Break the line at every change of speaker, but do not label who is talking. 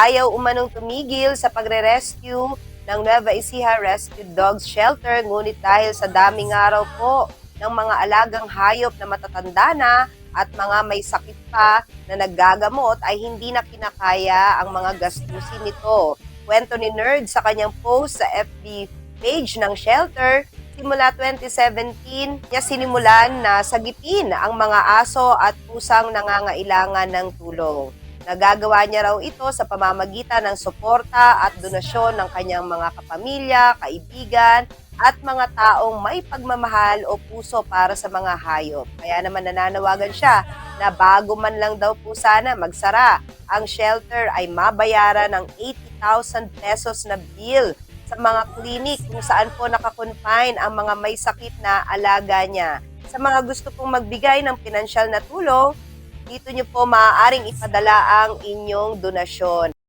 ayaw umanong tumigil sa pagre-rescue ng Nueva Ecija Rescue Dogs Shelter ngunit dahil sa daming araw po ng mga alagang hayop na matatanda na at mga may sakit pa na naggagamot ay hindi na kinakaya ang mga gastusin nito. Kwento ni Nerd sa kanyang post sa FB page ng shelter, simula 2017 niya sinimulan na sagipin ang mga aso at pusang nangangailangan ng tulong. Nagagawa niya raw ito sa pamamagitan ng suporta at donasyon ng kanyang mga kapamilya, kaibigan, at mga taong may pagmamahal o puso para sa mga hayop. Kaya naman nananawagan siya na bago man lang daw po sana magsara, ang shelter ay mabayaran ng 80,000 pesos na bill sa mga clinic kung saan po nakakonfine ang mga may sakit na alaga niya. Sa mga gusto pong magbigay ng pinansyal na tulong, dito niyo po maaaring ipadala ang inyong donasyon.